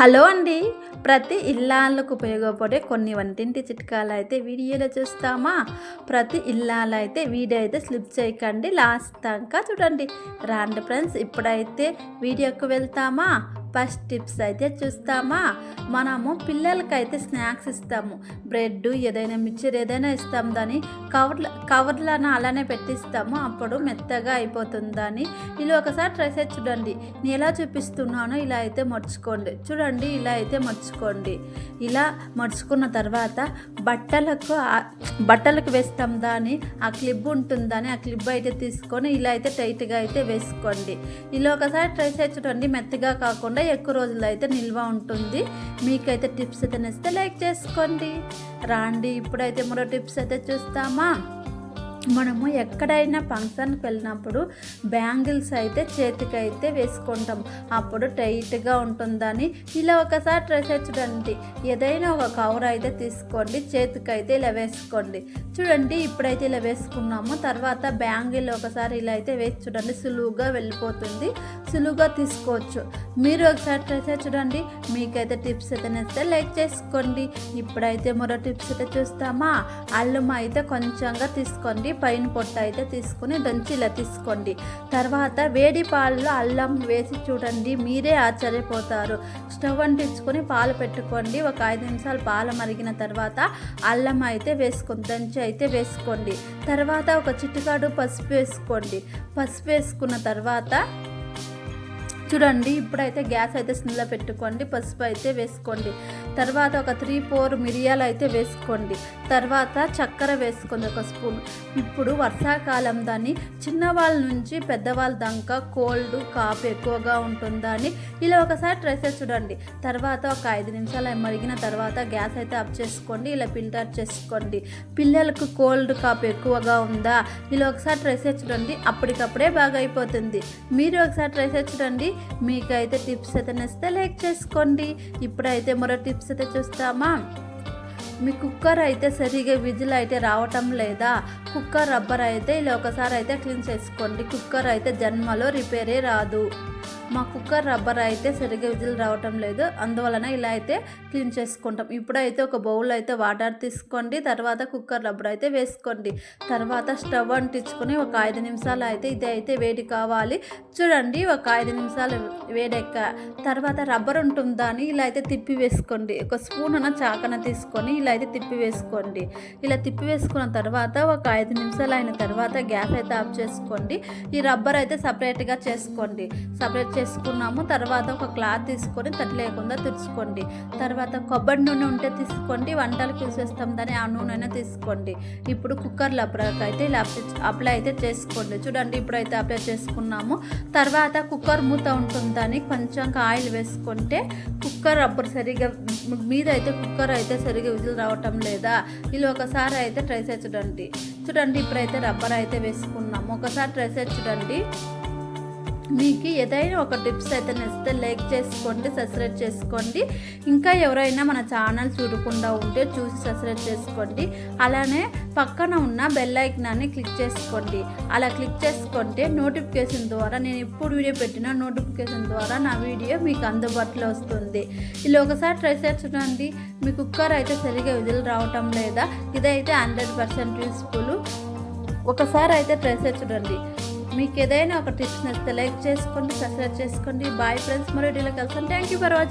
Hello అండి. ప్రతి ఇల్లాలకు ఉపయోగపడే కొన్ని వంటింటి చిట్కాలు అయితే వీడియోలో చూస్తామా? ప్రతి ఇల్లాలు అయితే వీడియో అయితే స్లిప్ చేయకండి. లాస్ట్ దాకా చూడండి. రాండి ఫ్రెండ్స్ ఇప్పుడైతే వీడియోకి వెళ్తామా? ఫస్ట్ టిప్స్ అయితే చూస్తామా? మనము పిల్లలకైతే స్నాక్స్ ఇస్తాము. బ్రెడ్ ఏదైనా మిక్చర్ ఏదైనా ఇస్తాం దాన్ని. కవర్ల కవర్లను అలానే పెట్టిస్తాము. అప్పుడు మెత్తగా అయిపోతుందని ఇలా ఒకసారి ట్రై చేసి చూడండి. నేను ఎలా చూపిస్తున్నానో ఇలా అయితే మర్చుకోండి. చూడండి ఇలా అయితే మర్చుకోండి. ఇలా మర్చుకున్న తర్వాత బట్టలకు బట్టలకు వేస్తాం దాన్ని. ఆ క్లిప్ ఉంటుందని ఆ క్లిప్ అయితే తీసుకొని ఇలా అయితే టైట్గా అయితే వేసుకోండి. ఇలా ఒకసారి ట్రై చేసి చూడండి. మెత్తగా కాకుండా ఎక్కువ రోజులు అయితే నిల్వ ఉంటుంది. మీకైతే టిప్స్ అయితే నచ్చితే లైక్ చేసుకోండి. రాండి ఇప్పుడైతే మరో టిప్స్ అయితే చూస్తామా? మనము ఎక్కడైనా ఫంక్షన్కి వెళ్ళినప్పుడు బ్యాంగిల్స్ అయితే చేతికి అయితే వేసుకుంటాం. అప్పుడు టైట్గా ఉంటుందని. ఇలా ఒకసారి ట్రై చేసి చూడండి. ఏదైనా ఒక కవర్ అయితే తీసుకోండి చేతికి అయితే ఇలా వేసుకోండి. చూడండి ఇప్పుడైతే ఇలా వేసుకున్నాము. తర్వాత బ్యాంగిల్ ఒకసారి ఇలా అయితే వేసి చూడండి. సులువుగా వెళ్ళిపోతుంది. సులువుగా తీసుకోవచ్చు. మీరు ఒకసారి ట్రై చేసి చూడండి. మీకైతే టిప్స్ అయితే నచ్చితే లైక్ చేసుకోండి. ఇప్పుడైతే మరో టిప్స్ అయితే చూస్తామా? అల్లం అయితే కొంచెంగా తీసుకోండి. పైన పొట్ట అయితే తీసుకొని దంచి ఇలా తీసుకోండి. తర్వాత వేడి పాలలో అల్లం వేసి చూడండి మీరే ఆశ్చర్యపోతారు. స్టవ్ అంటించుకొని పాలు పెట్టుకోండి. ఒక ఐదు నిమిషాలు పాలు మరిగిన తర్వాత అల్లం అయితే వేసుకొని దంచి అయితే వేసుకోండి. తర్వాత ఒక చిట్టుకాడు పసుపు వేసుకోండి. పసుపు వేసుకున్న తర్వాత చూడండి ఇప్పుడైతే గ్యాస్ అయితే స్నిల్ల పెట్టుకోండి. పసుపు అయితే వేసుకోండి. తర్వాత ఒక త్రీ ఫోర్ మిరియాలు అయితే వేసుకోండి. తర్వాత చక్కెర వేసుకోండి ఒక స్పూన్. ఇప్పుడు వర్షాకాలం దాన్ని చిన్నవాళ్ళ నుంచి పెద్దవాళ్ళ దాకా కోల్డ్ కాపు ఎక్కువగా ఉంటుందా అని ఇలా ఒకసారి ట్రై చేసి చూడండి. తర్వాత ఒక ఐదు నిమిషాలు మరిగిన తర్వాత గ్యాస్ అయితే ఆఫ్ చేసుకోండి. ఇలా ఫిల్టర్ చేసుకోండి. పిల్లలకు కోల్డ్ కాపు ఎక్కువగా ఉందా? ఇలా ఒకసారి ట్రై చేసి చూడండి. అప్పటికప్పుడే బాగా అయిపోతుంది. మీరు ఒకసారి ట్రై చేసి చూడండి. మీకైతే టిప్స్ అయితే నచ్చితే లైక్ చేసుకోండి. ఇప్పుడైతే మరో టిప్స్ పరిస్థితి చూస్తామా? మీ కుక్కర్ అయితే సరిగా విజిల్ అయితే రావటం లేదా? కుక్కర్ రబ్బర్ అయితే ఇలా ఒకసారి అయితే క్లీన్ చేసుకోండి. కుక్కర్ అయితే జన్మలో రిపేరే రాదు. మా కుక్కర్ రబ్బర్ అయితే సరిగ్గా విజిల్ రావటం లేదు. అందువలన ఇలా అయితే క్లీన్ చేసుకుంటాం. ఇప్పుడైతే ఒక బౌల్ అయితే వాటర్ తీసుకోండి. తర్వాత కుక్కర్ రబ్బర్ అయితే వేసుకోండి. తర్వాత స్టవ్ అంటించుకొని ఒక ఐదు నిమిషాలు అయితే ఇది అయితే వేడి కావాలి. చూడండి ఒక ఐదు నిమిషాలు వేడెక్క. తర్వాత రబ్బర్ అని ఇలా అయితే తిప్పి వేసుకోండి. ఒక స్పూన్ అన్న చాకన తీసుకొని ఇలా అయితే తిప్పి వేసుకోండి. ఇలా తిప్పి వేసుకున్న తర్వాత ఒక ఐదు నిమిషాలు అయిన తర్వాత గ్యాస్ అయితే ఆఫ్ చేసుకోండి. ఈ రబ్బర్ అయితే సపరేట్గా చేసుకోండి. సపరేట్ చేసుకున్నాము. తర్వాత ఒక క్లాత్ తీసుకొని తడి లేకుండా తుడుచుకోండి. తర్వాత కొబ్బరి నూనె ఉంటే తీసుకోండి. వంటలకు యూస్ దాన్ని ఆ నూనె అయినా తీసుకోండి. ఇప్పుడు కుక్కర్ లబ్బర్కి అయితే ఇలా అప్లై- అయితే చేసుకోండి. చూడండి ఇప్పుడైతే అప్లై చేసుకున్నాము. తర్వాత కుక్కర్ మూత ఉంటుందని కొంచెం ఆయిల్ వేసుకుంటే కుక్కర్ రబ్బర్ సరిగా మీద అయితే కుక్కర్ అయితే సరిగా విజులు రావటం లేదా? ఇలా ఒకసారి అయితే ట్రై చేసి చూడండి ఇప్పుడైతే రబ్బర్ అయితే వేసుకున్నాము. ఒకసారి ట్రై చేసి చూడండి. మీకు ఏదైనా ఒక టిప్స్ అయితే నచ్చితే లైక్ చేసుకోండి సబ్స్క్రైబ్ చేసుకోండి. ఇంకా ఎవరైనా మన ఛానల్ చూడకుండా ఉంటే చూసి సబ్స్క్రైబ్ చేసుకోండి. అలానే పక్కన ఉన్న బెల్ ఐకనాన్ని క్లిక్ చేసుకోండి. అలా క్లిక్ చేసుకుంటే నోటిఫికేషన్ ద్వారా నేను ఎప్పుడు వీడియో పెట్టినా నోటిఫికేషన్ ద్వారా నా వీడియో మీకు అందుబాటులో వస్తుంది. ఇలా ఒకసారి ట్రై చేసి చూడండి. మీ కుక్కర్ అయితే సరిగా విధులు రావటం లేదా ఇదైతే హండ్రెడ్ పర్సెంట్ యూస్ఫుల్. ఒకసారి అయితే ట్రై చేసి చూడండి. మీకు ఏదైనా ఒక టిప్స్ నచ్చితే లైక్ చేసుకోండి సబ్స్క్రైబ్ చేసుకోండి. బాయ్ ఫ్రెండ్స్ మరో వీడియోలో కలిసాను థ్యాంక్ యూ ఫర్ వాచింగ్